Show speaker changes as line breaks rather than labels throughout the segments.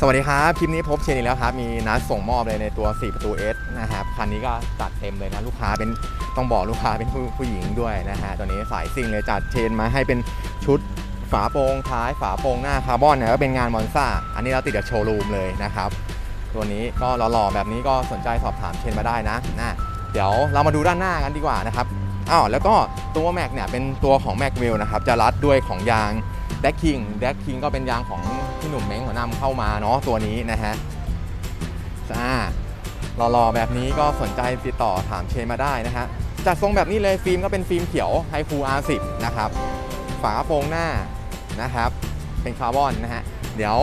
สวัสดีครับคลิปนี้พบเชนอีกแล้วครับ มีนัดส่งมอบเลยในตัว 4 ประตู S นะครับคันนี้ก็จัดเต็มเลยนะ ลูกค้าเป็นต้องบอกลูกค้าเป็นผู้ผู้หญิงด้วยนะฮะตัวนี้สายซิ่งเลยจัดเชนมาให้เป็นชุดฝาโปรงท้ายฝาโปรงหน้าคาร์บอนเนี่ยก็เป็นงานมอนซ่าอันนี้เราติดกับโชว์รูมเลยนะครับ ตัวนี้ก็หล่อๆแบบนี้ก็สนใจสอบถามเชนมาได้นะนะเดี๋ยวเรามาดูด้านหน้ากันดีกว่านะครับอ้าวแล้วก็ตัวแม็กเนี่ยเป็นตัวของแม็กวิลนะครับจะรัดด้วยของยาง แดกคิงแดกคิงก็เป็นยางของพี่หนุ่มเม้งหัวนำเข้ามาเนาะตัวนี้นะฮะอ่ารอๆแบบนี้ก็สนใจติดต่อถามเชนมาได้นะฮะจัดทรงแบบนี้เลยฟิล์มก็เป็นฟิล์มเขียวไฮฟู R10 นะครับ ฝาโปรงหน้านะครับ เป็นคาร์บอนนะฮะเดี๋ยว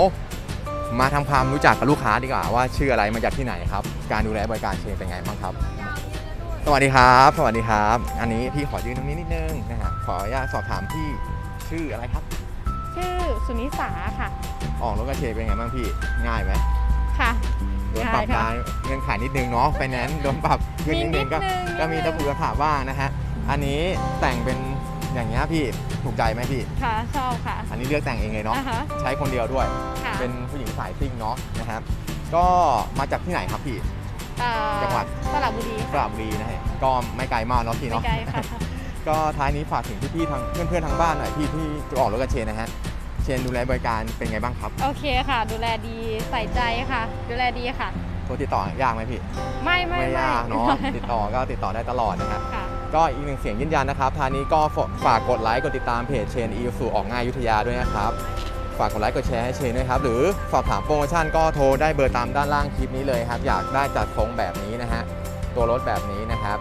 มาทำความรู้จักกับลูกค้าดีกว่าว่าชื่ออะไรมาจากที่ไหนครับ การดูแลบริการเชนเป็นไงบ้างครับ สวัสดีครับ สวัสดีครับ อันนี้พี่ขอยืนตรงนี้นิดนึงนะฮะขออนุญาตสอบถามพี่ชื่ออะไรครับ
ชื่อสุนิสาค่ะ
ออกรถกระเชนเป็นไงบ้างพี่ ง่ายไหม
ค่ะ
โดนปรับ
ง่ายค่ะ
รายเงินขายนิดนึงเนาะไฟแนนซ์โดนปรับเงินนิดนึงก็
มีนิดนึง
ก็มีตะปูตะขาบ้างนะฮะ อันนี้แต่งเป็นอย่างเงี้ยพี่ถูกใจไหมพี่
ค่ะชอบค่ะ
อันนี้เลือกแต่งเองเลยเนาะ
อ่าฮะ
ใช้คนเดียวด้วย
ค่ะ
เป็นผู้หญิงสายซิ่งเนาะนะครับ ก็มาจากที่ไหนครับพี่
เอ่อ
จังหวัด
สระบุรี
สระบุรีนะฮะก็ไม่ไกลมากเนาะพี่
ไม่
เนาะ
ไกลค่ะ
ก็ท้ายนี้ฝากถึงพี่ๆทางเพื่อนๆทางบ้านหน่อยพี่ที่จะออกรถกับเชนนะฮะ เชนดูแลบริการเป็นไงบ้างครับ
โอเคค่ะ ดูแลดีใส่ใจค่ะ ดูแลดีค่ะ
โทรติดต่อยากไหมพี่
ไม่ไม่
ไม่
ไม่
ยากเนาะติดต่อก็ติดต่อได้ตลอดนะฮะ
ค่ะ
ก็อีกหนึ่งเสียงยืนยันนะครับท้ายนี้ก็ฝากกดไลค์กดติดตามเพจเชนอีสูออกง่ายอยุทธยาด้วยนะครับฝากกดไลค์กดแชร์ให้เชนด้วยครับ หรือสอบถามโปรโมชั่นก็โทรได้เบอร์ตามด้านล่างคลิปนี้เลยครับ อยากได้จัดทรงแบบนี้นะฮะ ตัวรถแบบนี้นะครับ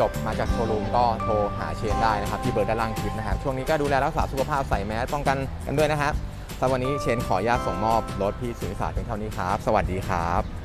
จบมาจากโชว์รูมก็โทรหาเชนได้นะครับ ที่เบอร์ด้านล่างคลิปนะครับ ช่วงนี้ก็ดูแลรักษาสุขภาพใส่แมสป้องกันกันด้วยนะครับสำหรับวันนี้เชนขออนุญาตส่งมอบรถพี่สุนิสาเพียงเท่านี้ครับ สวัสดีครับ